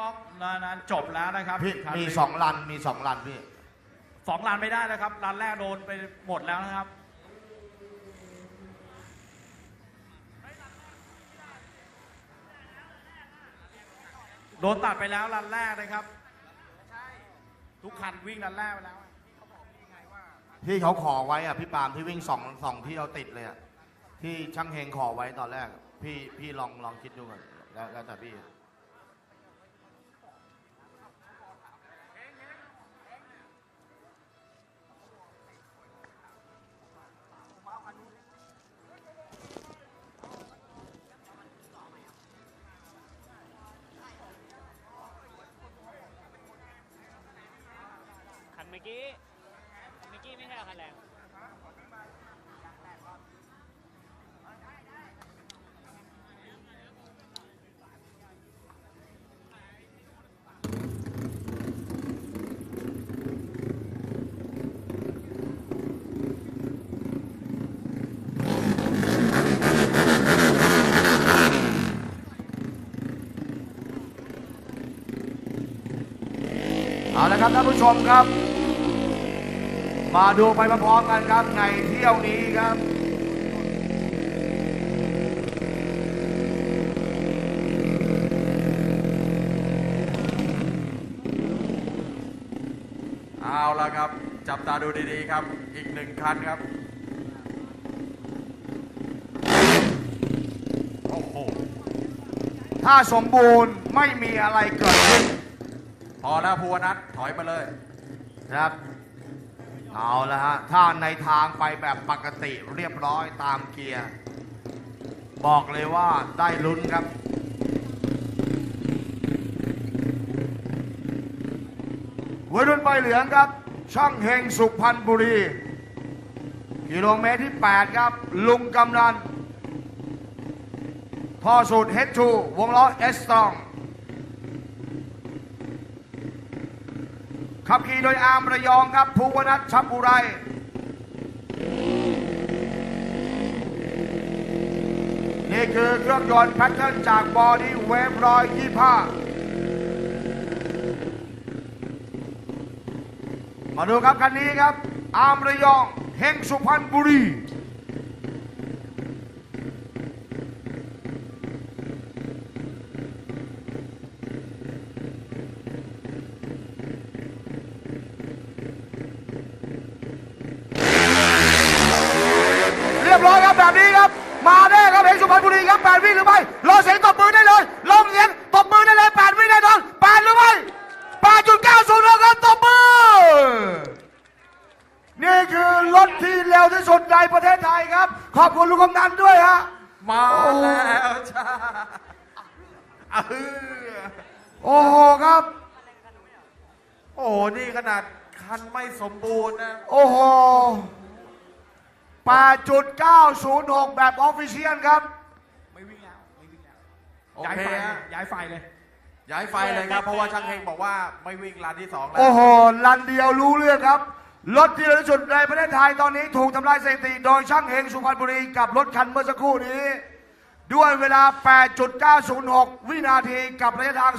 ป๊อกนั้นจบแล้วนะครับพี่คันมีนี้สองลันมีสองลันพี่สองลานไม่ได้นะครับลานแรกโดนไปหมดแล้วนะครับ โดนตัดไปแล้วลานแรกนะครับ ทุกคันวิ่งลานแรกไปแล้ว ที่เขาขอไว้อะพี่ปาล์มที่วิ่งสองสองที่เราติดเลยอะที่ช่างเฮงขอไว้ตอนแรก พี่พี่ลองลองคิดดูก่อนแล้วแล้วแต่พี่ เมื่อกี้เมื่อกี้ไม่ใช่เหรอคันแรงเอาละครับท่านผู้ชมครับ มาดูไปพร้อมๆกันครับในเที่ยวนี้ครับเอาละครับ จับตาดูดีๆครับ อีกหนึ่งคันครับ โอ้โห ถ้าสมบูรณ์ไม่มีอะไรเกิดขึ้น พอแล้วภูวนัทถอยมาเลยครับ เอาละฮะ ถ้าในทางไปแบบปกติเรียบร้อยตามเกียร์ บอกเลยว่าได้ลุ้นครับ วัยรุ่นใบเหลืองครับ ช่างเฮงสุพรรณบุรี กิโลเมตรที่ 8 ครับ ลุงกำนันท่อสูตร H2 วงล้อเอสตอง ขับขี่โดยอาร์มระยองครับภูวนัทชับบุไรนี่คือเครื่องยนต์แพทเทิร์นจากบอดี้เวฟร้อยยี่ห้ามาดูครับคันนี้ครับ อาร์มระยองเฮงสุพรรณบุรี เรียบร้อยครับ แบบนี้ครับ มาแน่ครับเฮงสุพรรณบุรีครับแปดวิหรือไม่รอเสียงตบมือได้เลยลงเสียงตบมือได้เลยแปดวิแน่นอนแปดหรือไม่แปดจุดเก้าศูนย์ครับตบมือ นี่คือรถที่เร็วที่สุดในประเทศไทยครับ ขอบคุณลุงกำนันด้วยฮะมาแล้วจ้าเออโอ้โหครับ โอ้โหนี่ขนาดคันไม่สมบูรณ์นะ โอ้โห 8.906 แบบออฟฟิเชียลครับ ไม่วิ่งแล้วไม่วิ่งแล้วโอย้ายเคไฟฮะย้ายไฟเลย ย้ายไฟเลยครับ เพราะว่าช่างเฮงบอกว่าไม่วิ่งลานที่สองแล้ว โอ้โห ลันเดียวรู้เรื่องครับ รถที่เร็วที่สุดในประเทศไทยตอนนี้ถูกทำลายสถิติ โดยช่างเฮงสุพรรณบุรีกับรถคันเมื่อสักครู่นี้ ด้วยเวลา 8.906 วินาทีกับระยะทาง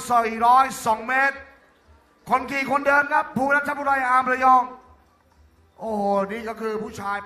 402 เมตร คนขี่คนเดิมครับ ภูรัชบุรีอามระยอง โอ้โห นี่ก็คือผู้ชาย